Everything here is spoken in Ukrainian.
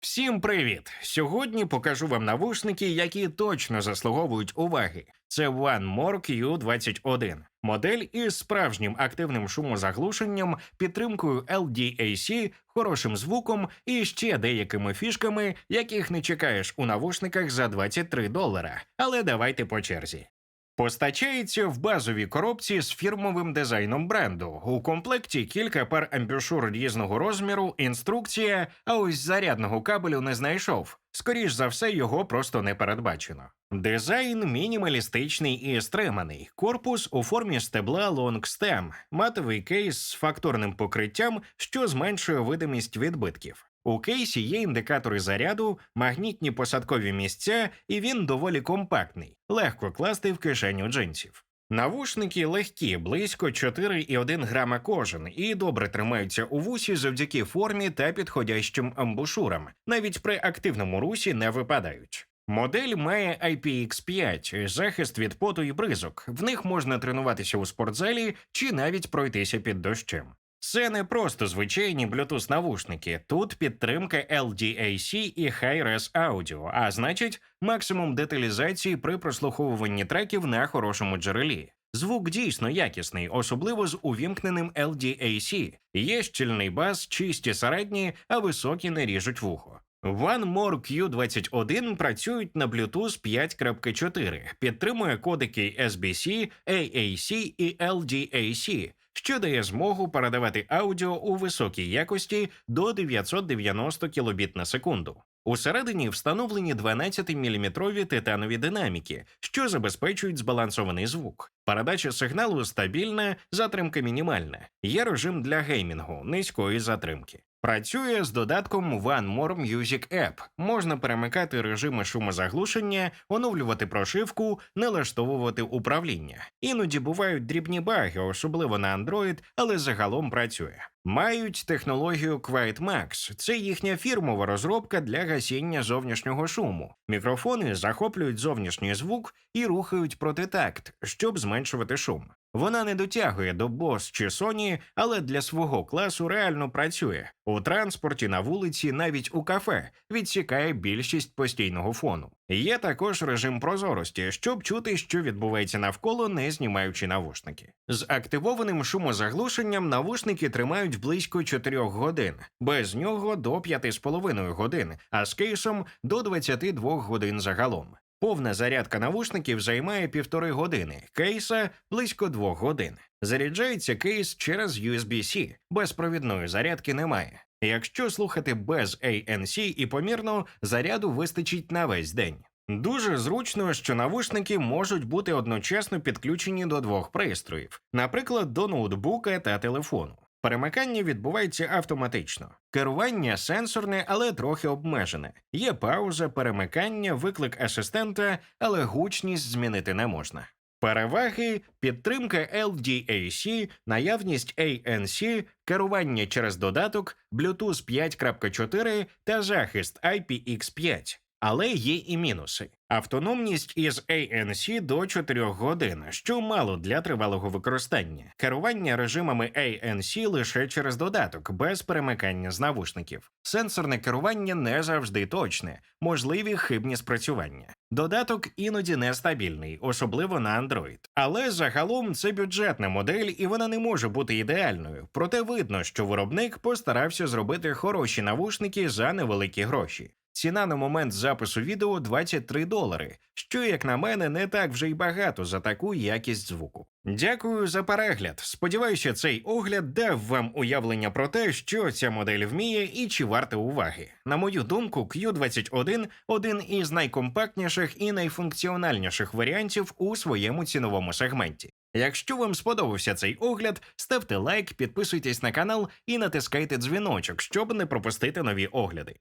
Всім привіт! Сьогодні покажу вам навушники, які точно заслуговують уваги. Це One More Q21. Модель із справжнім активним шумозаглушенням, підтримкою LDAC, хорошим звуком і ще деякими фішками, яких не чекаєш у навушниках за 23 долара. Але давайте по черзі. Постачається в базовій коробці з фірмовим дизайном бренду. У комплекті кілька пар амбюшур різного розміру, інструкція, а ось зарядного кабелю не знайшов. Скоріш за все, його просто не передбачено. Дизайн мінімалістичний і стриманий. Корпус у формі стебла Long матовий кейс з факторним покриттям, що зменшує видимість відбитків. У кейсі є індикатори заряду, магнітні посадкові місця, і він доволі компактний, легко класти в кишеню джинсів. Навушники легкі, близько 4,1 грама кожен, і добре тримаються у вусі завдяки формі та підходящим амбушурам, навіть при активному русі не випадають. Модель має IPX5, захист від поту і бризок. В них можна тренуватися у спортзалі чи навіть пройтися під дощем. Це не просто звичайні Bluetooth навушники. Тут підтримка LDAC і Hi-Res Audio, а значить, максимум деталізації при прослуховуванні треків на хорошому джерелі. Звук дійсно якісний, особливо з увімкненим LDAC. Є щільний бас, чисті середні, а високі не ріжуть вухо. One More Q21 працюють на Bluetooth 5.4, підтримує кодики SBC, AAC і LDAC, що дає змогу передавати аудіо у високій якості до 990 кбіт на секунду. Усередині встановлені 12-мм титанові динаміки, що забезпечують збалансований звук. Передача сигналу стабільна, затримка мінімальна. Є режим для геймінгу низької затримки. Працює з додатком One More Music App. Можна перемикати режими шумозаглушення, оновлювати прошивку, налаштовувати управління. Іноді бувають дрібні баги, особливо на Android, але загалом працює. Мають технологію Quiet Max. Це їхня фірмова розробка для гасіння зовнішнього шуму. Мікрофони захоплюють зовнішній звук і рухають протитакт, щоб зменшувати шум. Вона не дотягує до Bose чи Sony, але для свого класу реально працює. У транспорті, на вулиці, навіть у кафе відсікає більшість постійного фону. Є також режим прозорості, щоб чути, що відбувається навколо, не знімаючи навушники. З активованим шумозаглушенням навушники тримають близько 4 годин, без нього до 5,5 годин, а з кейсом до 22 годин загалом. Повна зарядка навушників займає півтори години, кейса близько двох годин. Заряджається кейс через USB-C, безпровідної зарядки немає. Якщо слухати без ANC і помірно, заряду вистачить на весь день. Дуже зручно, що навушники можуть бути одночасно підключені до двох пристроїв, наприклад, до ноутбука та телефону. Перемикання відбувається автоматично. Керування сенсорне, але трохи обмежене. Є пауза, перемикання, виклик асистента, але гучність змінити не можна. Переваги підтримка LDAC, наявність ANC, керування через додаток, Bluetooth 5.4 та захист IPX5. Але є і мінуси. Автономність із ANC до 4 годин, що мало для тривалого використання. Керування режимами ANC лише через додаток, без перемикання з навушників. Сенсорне керування не завжди точне, можливі хибні спрацювання. Додаток іноді нестабільний, особливо на Android. Але загалом це бюджетна модель, і вона не може бути ідеальною. Проте видно, що виробник постарався зробити хороші навушники за невеликі гроші. Ціна на момент запису відео 23 долари, що, як на мене, не так вже й багато за таку якість звуку. Дякую за перегляд. Сподіваюся, цей огляд дав вам уявлення про те, що ця модель вміє і чи варта уваги. На мою думку, Q21 один із найкомпактніших і найфункціональніших варіантів у своєму ціновому сегменті. Якщо вам сподобався цей огляд, ставте лайк, підписуйтесь на канал і натискайте дзвіночок, щоб не пропустити нові огляди.